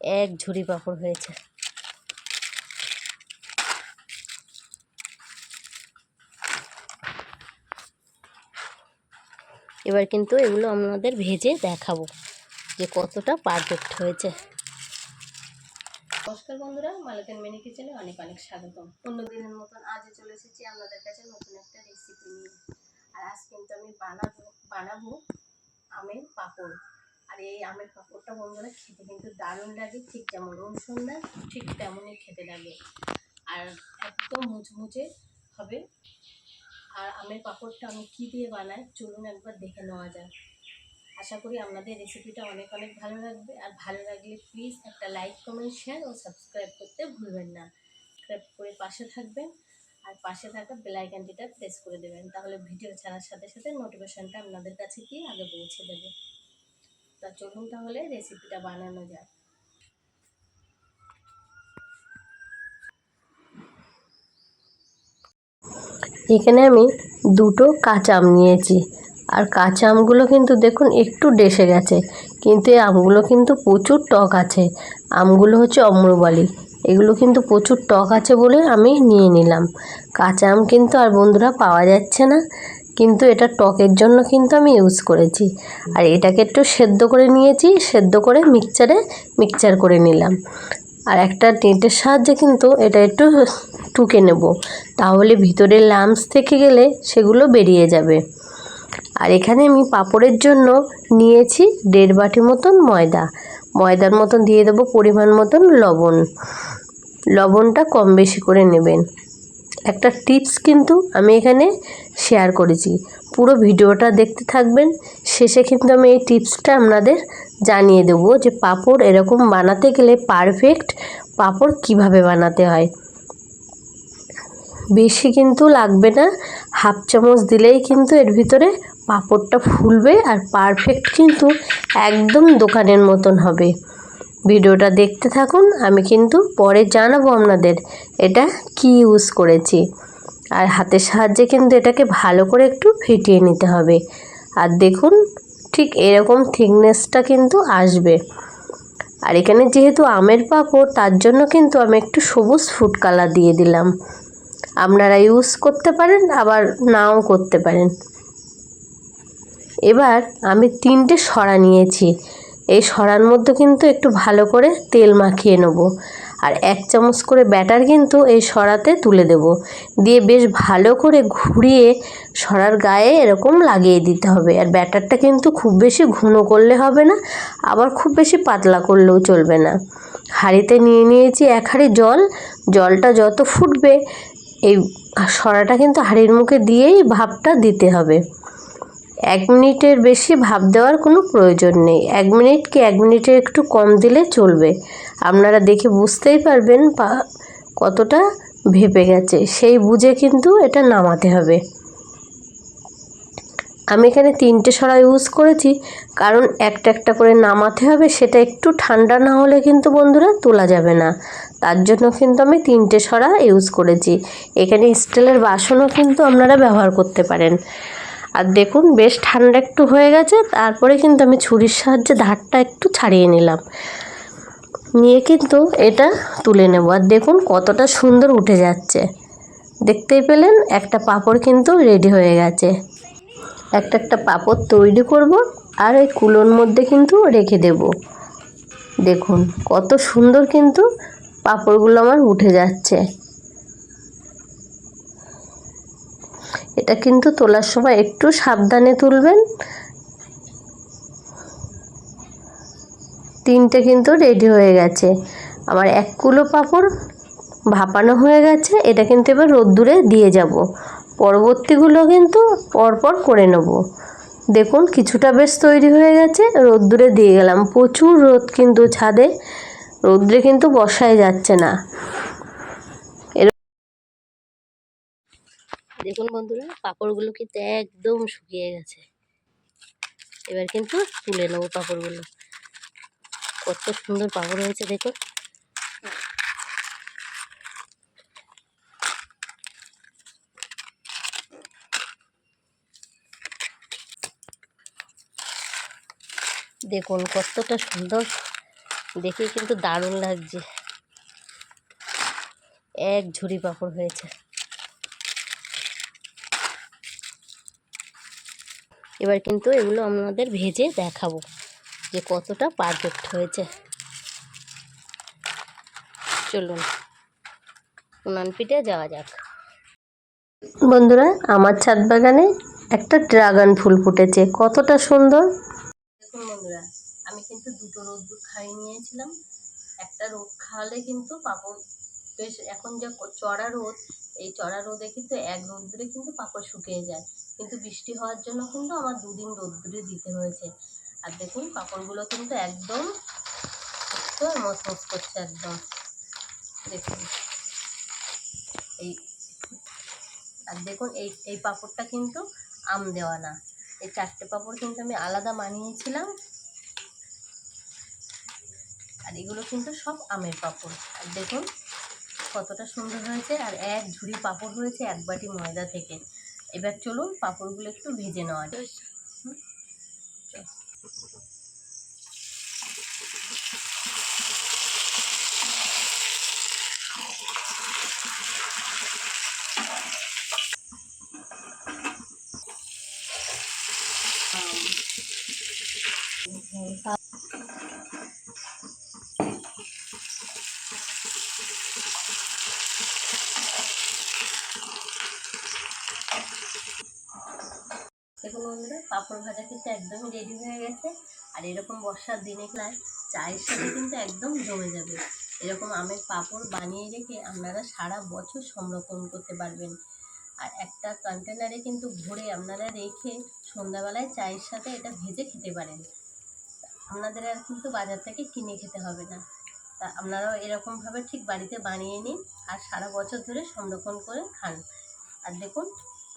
এক ঝুড়ি পাঁপড় হয়েছে। এবার কিন্তু এগুলো আমাদের ভেজে দেখাবো যে কতটা পারফেক্ট হয়েছে। নমস্কার বন্ধুরা, মালাকান মিনি কিচেনে অনেক অনেক স্বাগতম। অন্য দিনের মতন আজও চলে এসেছি আপনাদের কাছে নতুন একটা রেসিপি নিয়ে। আর আজ কিন্তু আমি বানাবো বানাবো আমের পাঁপড়। আমের পাঁপড়টা বন্ধুরা খেতে কিন্তু দারুণ লাগে, ঠিক যেমন রসুন না ঠিক তেমনই খেতে লাগে। আর একদম মুচমুচে হবে। আর আমের পাঁপড়টা আমি কী দিয়ে বানাই, চলুন একবার দেখে নেওয়া যায় আশা করি আপনাদের রেসিপিটা অনেক অনেক ভালো লাগবে। আর ভালো লাগলে প্লিজ একটা লাইক কমেন্ট শেয়ার ও সাবস্ক্রাইব করতে ভুলবেন না। সাবস্ক্রাইব করে পাশে থাকবেন। আর পাশে থাকা বেলাইকানটিটা প্রেস করে দেবেন। তাহলে ভিডিও ছাড়ার সাথে সাথে নোটিফিকেশানটা আপনাদের কাছে গিয়ে আগে পৌঁছে দেবে তা চলুন তাহলে রেসিপিটা বানানো যায় এখানে আমি দুটো কাঁচা আম নিয়েছি। আর কাঁচা আমগুলো কিন্তু দেখুন একটু ডেসে গেছে, কিন্তু এই আমগুলো কিন্তু প্রচুর টক আছে। আমগুলো হচ্ছে অম্রবালি এগুলো কিন্তু প্রচুর টক আছে বলে আমি নিয়ে নিলাম। কাঁচা আম কিন্তু আর বন্ধুরা পাওয়া যাচ্ছে না। কিন্তু এটা টকের জন্য কিন্তু আমি ইউজ করেছি। আর এটাকে একটু সেদ্ধ করে নিয়েছি, সেদ্ধ করে মিক্সচারে মিক্সচার করে নিলাম। আর একটা টেঁটের সাহায্যে কিন্তু এটা একটু টুকে নেব। তাহলে ভিতরে লামস থেকে গেলে সেগুলো বেরিয়ে যাবে। আর এখানে আমি পাপড়ের জন্য নিয়েছি দেড় বাটি মতন ময়দা। ময়দার মতন দিয়ে দেবো পরিমাণ মতন লবণ। লবণটা কম বেশি করে নেবেন। একটা টিপস কিন্তু আমি এখানে শেয়ার করেছি। পুরো ভিডিওটা দেখতে থাকবেন, শেষে কিন্তু আমি এই টিপসটা আপনাদের জানিয়ে দেবো যে পাপড় এরকম বানাতে গেলে পারফেক্ট পাপড় কীভাবে বানাতে হয়। বেশি কিন্তু লাগবে না, হাফ চামচ দিলেই কিন্তু এর ভিতরে পাপড়টা ফুলবে আর পারফেক্ট কিন্তু একদম দোকানের মতন হবে। ভিডিওটা দেখতে থাকুন। আমি কিন্তু পরে জানাব আপনাদের এটা কি ইউজ করেছি। আর হাতের সাহায্যে কিন্তু এটাকে ভালো করে একটু ফিটিয়ে নিতে হবে। আর দেখুন, ঠিক এরকম থিকনেসটা কিন্তু আসবে। আর এখানে যেহেতু আমের পাঁপড়, তার জন্য কিন্তু আমি একটু সবুজ ফুড কালার দিয়ে দিলাম। আপনারা ইউজ করতে পারেন, আবার নাও করতে পারেন। এবার আমি তিনটে সরা নিয়েছি। এই সরার মধ্যে কিন্তু একটু ভালো করে তেল মাখিয়ে নেব। আর এক চামচ করে ব্যাটার কিন্তু এই সরাতে তুলে দেব। দিয়ে বেশ ভালো করে ঘুরিয়ে সরার গায়ে এরকম লাগিয়ে দিতে হবে। আর ব্যাটারটা কিন্তু খুব বেশি ঘন করলে হবে না, আবার খুব বেশি পাতলা করলেও চলবে না। হাঁড়িতে নিয়ে নিয়েছি এক হাঁড়ি জল। জলটা যত ফুটবে, এই সরাটা কিন্তু হাঁড়ির মুখে দিয়েই ভাপটা দিতে হবে। এক মিনিটের বেশি ভাপ দেওয়ার কোনো প্রয়োজন নেই। এক মিনিট কি এক মিনিটের একটু কম দিলে চলবে? আপনারা দেখে বুঝতেই পারবেন কতটা ভেপে গেছে। সেই বুঝে কিন্তু এটা নামাতে হবে। আমি এখানে তিনটে সরা ইউজ করেছি, কারণ একটা একটা করে নামাতে হবে, সেটা একটু ঠান্ডা না হলে কিন্তু বন্ধুরা তোলা যাবে না। তার জন্য কিন্তু আমি তিনটে সরা ইউজ করেছি। এখানে স্টিলের বাসনও কিন্তু আপনারা ব্যবহার করতে পারেন। আর দেখুন, বেশ ঠান্ডা একটু হয়ে গেছে, তারপরে কিন্তু আমি ছুরির সাহায্যে ধারটা একটু ছাড়িয়ে নিলাম। নিয়ে কিন্তু এটা তুলে নেব। আর দেখুন, কতটা সুন্দর উঠে যাচ্ছে। দেখতেই পেলেন, একটা পাপড় কিন্তু রেডি হয়ে গেছে। একটা একটা পাপড় তৈরি করব আর ওই কুলোর মধ্যে কিন্তু রেখে দেব। দেখুন, কত সুন্দর কিন্তু পাপড়গুলো আমার উঠে যাচ্ছে। এটা কিন্তু তোলার সময় একটু সাবধানে তুলবেন। তিনটে কিন্তু রেডি হয়ে গেছে। আমার এক কুলো পাঁপড় ভাপানো হয়ে গেছে, এটা কিন্তু এবার রোদ্দুরে দিয়ে যাব। পরবর্তীগুলো কিন্তু পরপর করে নেব। দেখুন, কিছুটা বেশ তৈরি হয়ে গেছে, রোদ্দুরে দিয়ে গেলাম। প্রচুর রোদ কিন্তু ছাদে রোদ্রে কিন্তু বসাই যাচ্ছে না। দেখুন বন্ধুরা, পাঁপড়গুলো কিন্তু একদম শুকিয়ে গেছে। এবার কিন্তু তুলে নেব পাঁপড়গুলো। কত সুন্দর পাঁপড় হয়েছে, দেখুন। দেখুন, কতটা সুন্দর। দেখে কিন্তু দারুণ লাগছে। এক ঝুড়ি পাঁপড় হয়েছে। এবার কিন্তু এগুলো আমাদের ভেজে দেখাবো যে কতটা পারফেক্ট হয়েছে। চলুন উনান পিঠে যাওয়া যাক। বন্ধুরা আমার ছাদ বাগানে একটা ড্রাগন ফুল ফুটেছে। কতটা সুন্দর। দেখুন বন্ধুরা আমি কিন্তু দুটো রোদ্দুর খাইয়ে নিয়েছিলাম। একটা রোদ খাওয়ালে কিন্তু পাপড় বেশ এখন যা চড়া রোদ এই চড়া রোদে কিন্তু এক রোদ রোদ্দুরে কিন্তু পাপড় শুকিয়ে যায়। কিন্তু বৃষ্টি হওয়ার জন্য কিন্তু আমার দুদিন রোদ্দুরে দিতে হয়েছে। আর দেখুন পাপড়গুলো কিন্তু একদম মচমচ করছে একদম। দেখুন, এই আর দেখুন, এই এই পাঁপড়টা কিন্তু আম দেওয়া না। এই চারটে পাঁপড় কিন্তু আমি আলাদা বানিয়েছিলাম। আর এগুলো কিন্তু সব আমের পাঁপড়। আর দেখুন, কতটা সুন্দর হয়েছে। আর এক ঝুড়ি পাঁপড় হয়েছে এক বাটি ময়দা থেকে। এবার চলুন পাঁপড়গুলো একটু ভেজে নেওয়া যায় হুম, চল। দেখুন বন্ধুরা পাঁপড় ভাজা কিন্তু একদম রেডি হয়ে গেছে। আর এরকম বর্ষার দিনে প্রায় চায়ের সাথে কিন্তু একদম জমে যাবে। এরকম আমের পাঁপড় বানিয়ে রেখে আপনারা সারা বছর সংরক্ষণ করতে পারবেন। আর একটা কন্টেনারে কিন্তু ভরে আপনারা রেখে সন্ধ্যাবেলায় চায়ের সাথে এটা ভেজে খেতে পারেন। আপনাদের আর কিন্তু বাজার থেকে কিনে খেতে হবে না। তা আপনারাও এরকমভাবে ঠিক বাড়িতে বানিয়ে নিন আর সারা বছর ধরে সংরক্ষণ করে খান। আর দেখুন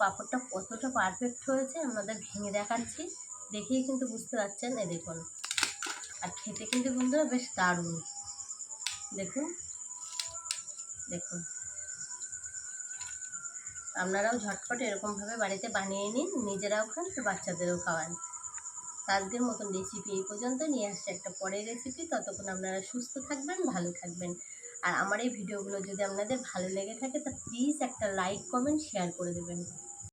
পাঁপড়টা কতটা পারফেক্ট হয়েছে আপনাদের ভেঙে দেখাচ্ছি। দেখেই কিন্তু বুঝতে পারছেন, এই দেখুন। আর খেতে কিন্তু বন্ধুরা বেশ দারুণ। দেখুন দেখুন। আপনারাও ঝটপট এরকমভাবে বাড়িতে বানিয়ে নিন, নিজেরাও খান তো বাচ্চাদেরও খাওয়ান। তো আজকের মতন রেসিপি এই পর্যন্ত। নিয়ে আসছে একটা পরের রেসিপি ততক্ষণ আপনারা সুস্থ থাকবেন, ভালো থাকবেন। আর আমার এই ভিডিওগুলো যদি আপনাদের ভালো লেগে থাকে, তা প্লিজ একটা লাইক কমেন্ট শেয়ার করে দেবেন।